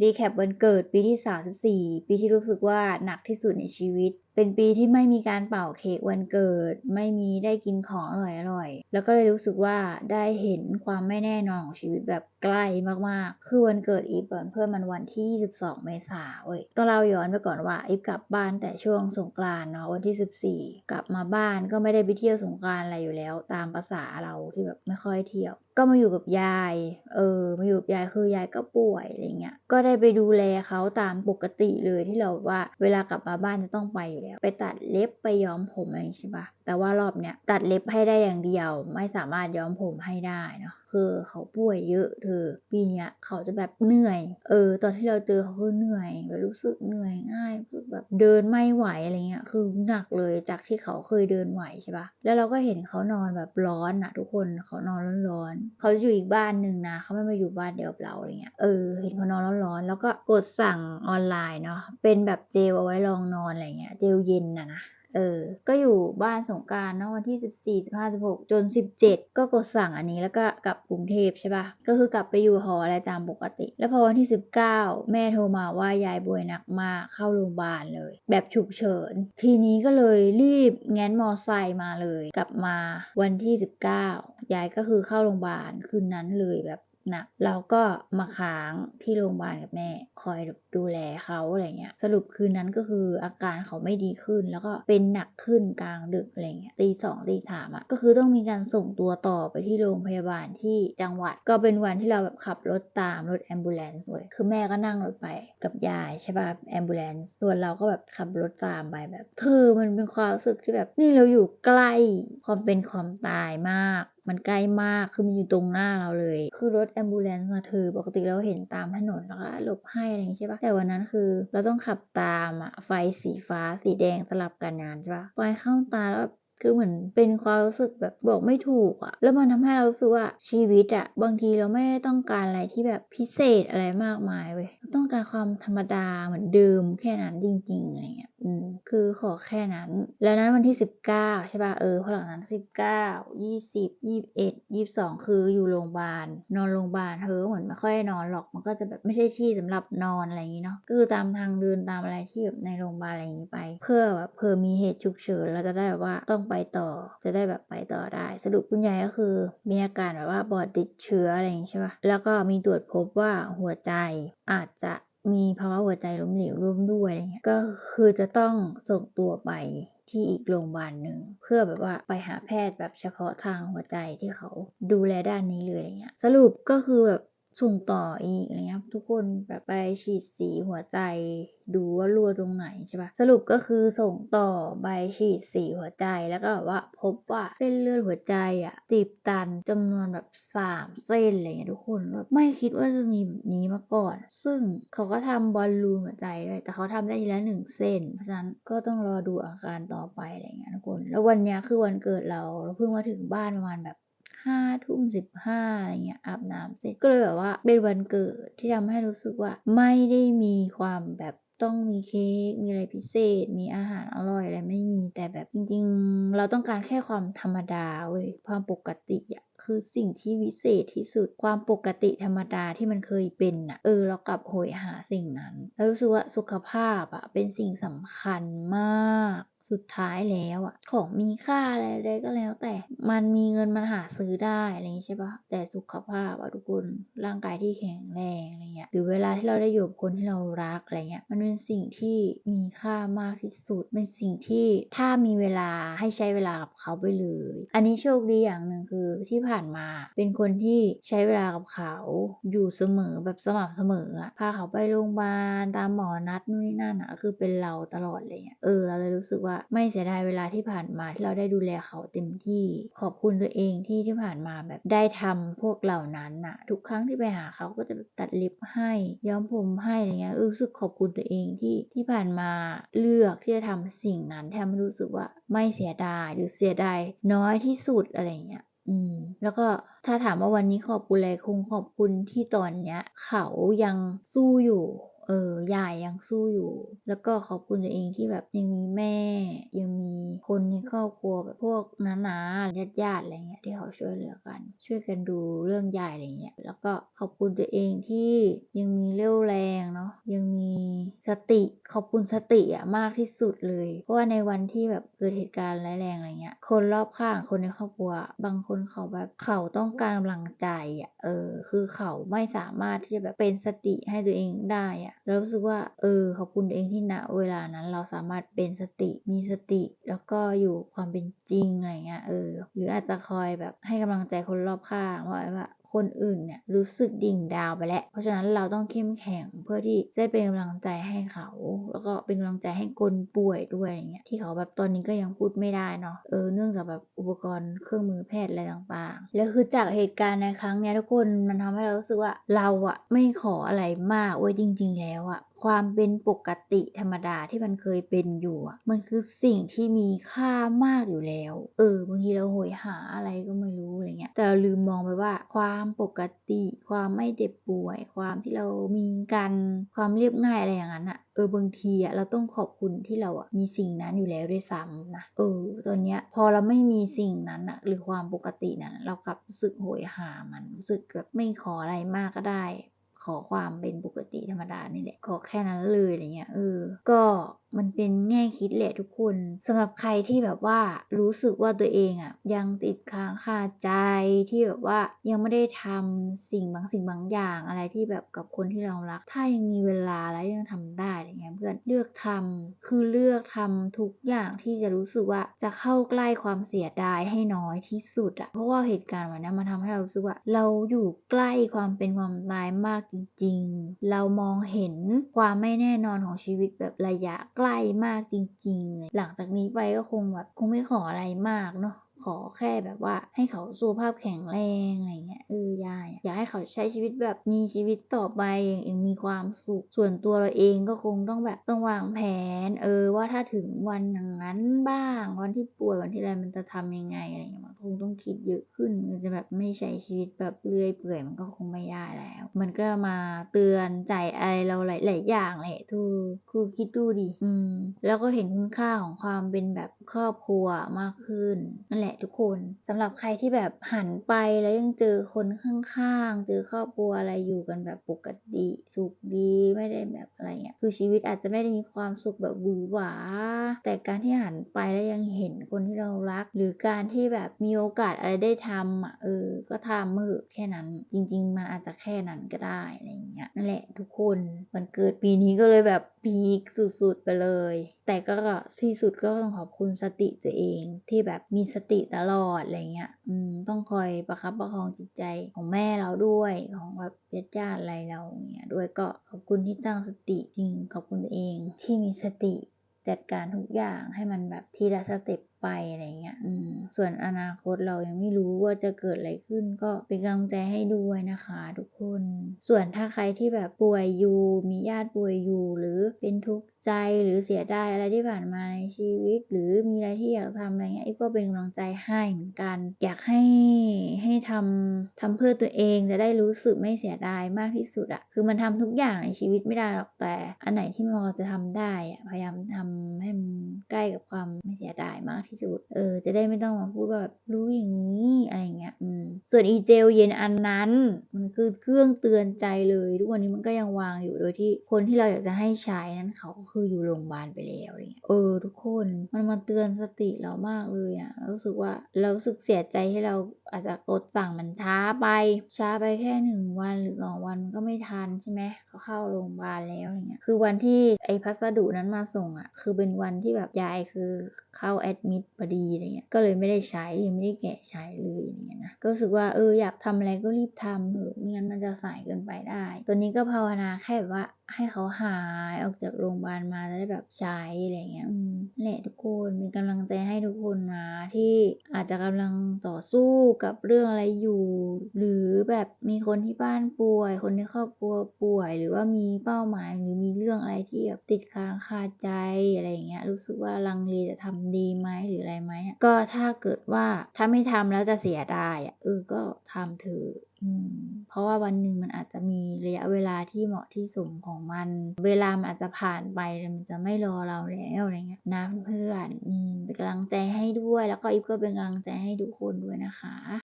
รีแคปวันเกิดปีที่ 34 ปีที่รู้สึกว่าหนักที่สุดในชีวิต เป็นปีที่ไม่มีการเป่าเค้กวันเกิด ไม่มีได้กินของอร่อยๆแล้วก็เลยรู้สึกว่าได้เห็นความไม่แน่นอนของชีวิตแบบใกล้มากๆ คือวันเกิดอีฟเพื่อนมันวันที่ 22 เมษาเว้ยต้องเล่าย้อนไปก่อนว่าอีฟกลับบ้านแต่ช่วงสงกรานเนาะวันที่ 14 กลับมาบ้านก็ไม่ได้ไปเที่ยวสงกรานอะไรอยู่แล้ว ตามภาษาเราที่แบบไม่ค่อยเที่ยวก็มาอยู่กับยาย เออ มาอยู่กับยายคือยายก็ป่วยอะไรเงี้ย ก็ได้ไปดูแลเขาตามปกติเลยที่เราว่า เวลากลับมาบ้านจะต้องไปอยู่แล้ว ไปตัดเล็บไปย้อมผมอะไรใช่ปะ แต่ว่ารอบเนี้ยตัดเล็บให้ได้อย่างเดียว ไม่สามารถย้อมผมให้ได้เนาะคือเขาป่วยเยอะเธอปีเนี้ยเขาจะแบบเหนื่อย เออ ตอนที่เราเจอเขาคือเหนื่อยแบบรู้สึกเหนื่อยง่ายแบบเดินไม่ไหวอะไรเงี้ยคือหนักเลยจากที่เขาเคยเดินไหวใช่ปะแล้วเราก็เห็นเขานอนแบบร้อนอะทุกคนเขานอนร้อนๆเขาอยู่อีกบ้านหนึ่งนะเขาไม่มาอยู่บ้านเดียวกับเราอะไรเงี้ยเออเห็นเขานอนร้อนๆแล้วก็กดสั่งออนไลน์เนาะเป็นแบบเจลเอาไว้รองนอนอะไรเงี้ยเจลเย็นนะนะเออ ก็อยู่บ้านสงการเนาะวันที่14 15 16จน17ก็กดสั่งอันนี้แล้วก็กลับกรุงเทพใช่ปะก็คือกลับไปอยู่หออะไรตามปกติ แล้วพอวันที่19แม่โทรมาว่ายายป่วยหนักมากเข้าโรงพยาบาลเลย แบบฉุกเฉิน ทีนี้ก็เลยรีบแง้นมอไซค์มาเลย กลับมาวันที่19ยายก็คือเข้าโรงพยาบาลคืนนั้นเลยแบบ นักเราก็มาค้างที่โรงพยาบาลกับแม่ คอยดูแลเขาอะไรเงี้ยสรุปคืนนั้นก็คืออาการเขาไม่ดีขึ้น แล้วก็เป็นหนักขึ้นกลางดึกอะไรเงี้ยตีสองตีสามอะก็คือต้องมีการส่งตัวต่อไปที่โรงพยาบาลที่จังหวัด ก็เป็นวันที่เราแบบขับรถตามรถแอมบูเลนซ์เลยคือแม่ก็นั่งรถไปกับยายใช่ป่ะแอมบูเลนซ์ส่วนเราก็แบบขับรถตามไปแบบเธอมันเป็นความรู้สึกที่แบบนี่เราอยู่ใกล้ความเป็นความตายมาก มันใกล้มากคือมันอยู่ตรงหน้าเราเลย คือรถแอมบูเลนซ์มาเธอปกติเราเห็นตามถนนแล้วก็หลบให้อะไรอย่างนี้ใช่ปะแต่วันนั้นคือเราต้องขับตามอะไฟสีฟ้าสีแดงสลับกันนานใช่ปะไฟเข้าตาแล้ว คือเหมือนเป็นความรู้สึกแบบบอกไม่ถูกอะแล้วมันทำให้เรารู้สึกว่าชีวิตอะบางทีเราไม่ต้องการอะไรที่แบบพิเศษอะไรมากมายเว้ยต้องการความธรรมดาเหมือนเดิมแค่นั้นจริงๆอะไรเงี้ยอืมคือขอแค่นั้น แล้วนั้นวันที่ 19 ใช่ป่ะเออพอหลังนั้น 19 20 21 22 คืออยู่โรงพยาบาล นอนโรงพยาบาลเธอเหมือนไม่ค่อยนอนหรอกมันก็จะแบบไม่ใช่ที่สำหรับนอนอะไรอย่างงี้เนาะคือตามทางเดินตามอะไรที่แบบในโรงพยาบาลอะไรอย่างงี้ไป เพื่อแบบเผื่อมีเหตุฉุกเฉินเราจะได้แบบว่าต้องไปต่อ จะได้แบบไปต่อได้ สรุปคุณยายก็คือ มีอาการแบบว่าปอดติดเชื้ออะไรอย่างงี้ใช่ป่ะแล้วก็มีตรวจพบว่าหัวใจอาจจะมีภาวะหัวใจล้มเหลวร่วมด้วยอะไรเงี้ย ก็คือจะต้องส่งตัวไปที่อีกโรงพยาบาลหนึ่งเพื่อแบบว่าไปหาแพทย์แบบเฉพาะทางหัวใจที่เขาดูแลด้านนี้เลยอะไรเงี้ยสรุปก็คือแบบ ส่งต่ออีกอะไรเงี้ยทุกคนแบบไปฉีดสีหัวใจดูว่ารั่วตรงไหนใช่ปะสรุปก็คือส่งต่อใบฉีดสีหัวใจแล้วก็แบบว่าพบว่าเส้นเลือดหัวใจอะตีบตันจำนวนแบบสามเส้นอะไรเงี้ยทุกคนแบบไม่คิดว่าจะมีแบบนี้มาก่อน ซึ่งเขาก็ทำบอลลูนหัวใจด้วยแต่เขาทำได้ทีละหนึ่งเส้น เพราะฉะนั้นก็ต้องรอดูอาการต่อไปอะไรเงี้ยทุกคน แล้ววันเนี้ยคือวันเกิดเราเราเพิ่งมาถึงบ้านประมาณแบบ ห้าทุ่มสิบห้าอะไรเงี้ยอาบน้ำเสร็จก็เลยแบบว่าเป็นวันเกิดที่ทำให้รู้สึกว่าไม่ได้มีความแบบต้องมีเค้ก มีอะไรพิเศษ มีอาหารอร่อยอะไรไม่มี แต่แบบจริงๆ เราต้องการแค่ความธรรมดาเว้ย ความปกติอะคือสิ่งที่วิเศษที่สุด ความปกติธรรมดาที่มันเคยเป็นอะเออ เรากลับโหยหาสิ่งนั้น แล้วรู้สึกว่าสุขภาพอะเป็นสิ่งสำคัญมาก สุดท้ายแล้วอะของมีค่าอะไรใดก็แล้ว แต่มันมีเงินมันหาซื้อได้อะไรอย่างงี้ใช่ปะแต่สุขภาพอะทุกคนร่างกายที่แข็งแรงอะไรเงี้ยหรือเวลาที่เราได้อยู่กับคนที่เรารักอะไรเงี้ยมันเป็นสิ่งที่มีค่ามากที่สุดเป็นสิ่งที่ถ้ามีเวลาให้ใช้เวลากับเขาไปเลย อันนี้โชคดีอย่างหนึ่งคือที่ผ่านมาเป็นคนที่ใช้เวลากับเขาอยู่เสมอแบบสม่ำเสมออะพาเขาไปโรงพยาบาลตามหมอนัดนู่นนี่นั่นอะคือเป็นเราตลอดเลยอะเออเราเลยรู้สึกว่าไม่เสียดายเวลาที่ผ่านมาที่เราได้ดูแลเขาเต็มที่ขอบคุณตัวเองที่ที่ผ่านมาแบบได้ทำพวกเหล่านั้นอะทุกครั้งที่ไปหาเขาก็จะตัดเล็บให้ย้อมผมให้อะไรเงี้ยรู้สึกขอบคุณตัวเองที่ที่ผ่านมาเลือกที่จะทำสิ่งนั้นแทบไม่รู้สึกว่าไม่เสียดายหรือเสียดายน้อยที่สุดอะไรเงี้ยอืมแล้วก็ถ้าถามว่าวันนี้ขอบคุณอะไรคงขอบคุณที่ตอนเนี้ย เขายังสู้อยู่ เออยายยังสู้อยู่ แล้วก็ขอบคุณตัวเองที่แบบยังมีแม่ ยังมีคนในครอบครัวแบบพวกน้าๆญาติๆอะไรเงี้ยที่เขาช่วยเหลือกัน ช่วยกันดูเรื่องยายอะไรเงี้ยแล้วก็ขอบคุณตัวเองที่ยังมีเรี่ยวแรงสติขอบคุณสติอะมากที่สุดเลย เพราะว่าในวันที่แบบเกิดเหตุการณ์ร้ายแรงอะไรเงี้ยคนรอบข้างคนในครอบครัว บางคนเขาแบบเขาต้องการกำลังใจอะเออคือเขาไม่สามารถที่จะแบบเป็นสติให้ตัวเองได้อะ เรารู้สึกว่า เออ ขอบคุณตัวเองที่ณเวลานั้นเราสามารถเป็นสติ มีสติ แล้วก็อยู่ความเป็นจริงอะไรเงี้ย เออ หรืออาจจะคอยแบบให้กำลังใจคนรอบข้างว่าแบบ คนอื่นเนี่ยรู้สึกดิ่งดาวไปแล้ว เพราะฉะนั้นเราต้องเข้มแข็งเพื่อที่จะเป็นกำลังใจให้เขา แล้วก็เป็นกำลังใจให้คนป่วยด้วยอย่างเงี้ยที่เขาแบบตอนนี้ก็ยังพูดไม่ได้เนาะเออเนื่องจากแบบอุปกรณ์เครื่องมือแพทย์อะไรต่างๆ แล้วคือจากเหตุการณ์ในครั้งเนี้ยทุกคนมันทำให้เรารู้สึกว่าเราอะไม่ขออะไรมากเว้ยจริง ๆ แล้วอะความเป็นปกติธรรมดาที่มันเคยเป็นอยู่อะมันคือสิ่งที่มีค่ามากอยู่แล้ว เออบางทีเราโหยหาอะไรก็ไม่รู้อะไรเงี้ย แต่เราลืมมองไปว่า ความปกติ ความไม่เจ็บป่วย ความที่เรามีกันความเรียบง่ายอะไรอย่างนั้นอะเออบางทีอะเราต้องขอบคุณที่เราอะมีสิ่งนั้นอยู่แล้วด้วยซ้ำนะเออตอนเนี้ยพอเราไม่มีสิ่งนั้นอะหรือความปกตินั้นเรากลับรู้สึกโหยหามันรู้สึกแบบไม่ขออะไรมากก็ได้ ขอความเป็นปกติธรรมดานี่แหละขอแค่นั้นเลยอะไรเงี้ยเออ ก็ มันเป็นแง่คิดแหละทุกคนสำหรับใครที่แบบว่ารู้สึกว่าตัวเองอะยังติดค้างคาใจที่แบบว่ายังไม่ได้ทำสิ่งบางสิ่งบางอย่างอะไรที่แบบกับคนที่เรารัก ถ้ายังมีเวลาแล้วยังทำได้อะไรเงี้ยเพื่อนเลือกทำคือเลือกทำทุกอย่างที่จะรู้สึกว่าจะเข้าใกล้ความเสียดายให้น้อยที่สุดอะเพราะว่าเหตุการณ์วันนี้มันทำให้เรารู้สึกว่าเราอยู่ใกล้ความเป็นความตายมากจริง ๆ เรามองเห็นความไม่แน่นอนของชีวิตแบบระยะใกล้มากจริงๆเลยหลังจากนี้ไปก็คงแบบคงไม่ขออะไรมากเนาะ ขอแค่แบบว่าให้เขาสุขภาพแข็งแรงอะไรเงี้ยเออยายอยากให้เขาใช้ชีวิตแบบมีชีวิตต่อไปอย่างมีความสุขส่วนตัวเราเองก็คงต้องแบบต้องวางแผน เออว่าถ้าถึงวันนั้นบ้าง วันที่ป่วยวันที่อะไรมันจะทำยังไงอะไรเงี้ยมันคงต้องคิดเยอะขึ้นมันจะแบบไม่ใช้ชีวิตแบบเลื่อยเปื่อยมันก็คงไม่ได้แล้ว มันก็มาเตือนใจอะไรเราหลายๆอย่างแหละทูคือคิดดูดิอืม แล้วก็เห็นคุณค่าของความเป็นแบบครอบครัวมากขึ้นนั่นแหละทุกคนสำหรับใครที่แบบหันไปแล้วยังเจอคนข้างๆเจอครอบครัวอะไรอยู่กันแบบปกติสุขดีไม่ได้แบบอะไรเงี้ยคือชีวิตอาจจะไม่ได้มีความสุขแบบหวือหวา แต่การที่หันไปแล้วยังเห็นคนที่เรารัก หรือการที่แบบมีโอกาสอะไรได้ทำอะเออ ก็ทำมือแค่นั้นจริง ๆ มันอาจจะแค่นั้นก็ได้อะไรเงี้ยนั่นแหละทุกคนวันเกิดปีนี้ก็เลยแบบ พีคสุดๆไปเลย แต่ก็ที่สุดก็ต้องขอบคุณสติตัวเองที่แบบมีสติตลอดอะไรเงี้ย อืม ต้องคอยประคับประคองจิตใจของแม่เราด้วยของแบบญาติๆอะไรเราเงี้ยด้วยก็ขอบคุณที่ตั้งสติจริงขอบคุณตัวเองที่มีสติ จัดการทุกอย่างให้มันแบบทีละสเต็ปไปอะไรเงี้ยอืมส่วนอนาคตเรายังไม่รู้ว่าจะเกิดอะไรขึ้น ก็เป็นกำลังใจให้ด้วยนะคะ ทุกคน ส่วนถ้าใครที่แบบป่วยอยู่มีญาติป่วยอยู่หรือเป็นทุกข์ ใจหรือเสียดายอะไรที่ผ่านมาในชีวิต หรือมีอะไรที่อยากทำอะไรเงี้ยก็เป็นกำลังใจให้เหมือนกัน อยากให้ให้ทำทำเพื่อตัวเองจะได้รู้สึกไม่เสียดายมากที่สุดอะคือมันทำทุกอย่างในชีวิตไม่ได้หรอกแต่ อันไหนที่มันพอจะทำได้อะพยายามทำให้มันใกล้กับความไม่เสียดายมากที่สุด เออ จะได้ไม่ต้องมาพูดว่าแบบรู้อย่างนี้อะไรเงี้ยอืมส่วนอีเจลเย็นอันนั้น มันคือเครื่องเตือนใจเลย ทุกวันนี้มันก็ยังวางอยู่โดยที่คนที่เราอยากจะให้ใช้นั้นเขาก็คืืออยู่โรงพยาบาลไปแล้วอะไรเงี้ยเออ ทุกคนมันมาเตือนสติเรามากเลยอะรู้สึกว่าเราสึกเสียใจที่เราอาจจะกดสั่งมันช้าไป ช้าไปแค่หนึ่งวันหรือสองวันมันก็ไม่ทันใช่ไหมเขาเข้าโรงพยาบาลแล้วอะไรเงี้ยคือวันที่ไอ้พัสดุนั้นมาส่งอะ คือเป็นวันที่แบบยายคือ เข้าแอดมิดพอดีอะไรเงี้ยก็เลยไม่ได้ใช้ยังไม่ได้แกะใช้เลยอย่างเงี้ยนะก็รู้สึกว่าเอออยากทำอะไรก็รีบทำเถอะไม่งั้นมันจะสายเกินไปได้ ตัวนี้ก็ภาวนาแค่แบบว่าให้เขาหายออกจากโรงพยาบาลมาจะได้แบบใช้อะไรเงี้ยอืมแหละทุกคนเป็นกำลังใจให้ทุกคนนะที่อาจจะกำลังต่อสู้กับเรื่องอะไรอยู่ หรือแบบมีคนที่บ้านป่วย คนในครอบครัวป่วย หรือว่ามีเป้าหมายหรือมีเรื่องอะไรที่แบบติดค้างคาใจอะไรอย่างเงี้ยรู้สึกว่าลังเลจะทำดีไหมหรืออะไรไหมอะก็ถ้าเกิดว่าถ้าไม่ทำแล้วจะเสียดายอะเออก็ทำเถอะอืมเพราะว่าวันหนึ่งมันอาจจะมีระยะเวลาที่เหมาะที่สมของมัน เวลามันอาจจะผ่านไปมันจะไม่รอเราแล้วอะไรเงี้ยนะเพื่อนอืมเป็นกำลังใจให้ด้วย แล้วก็อีฟก็เป็นกำลังใจให้ทุกคนด้วยนะคะ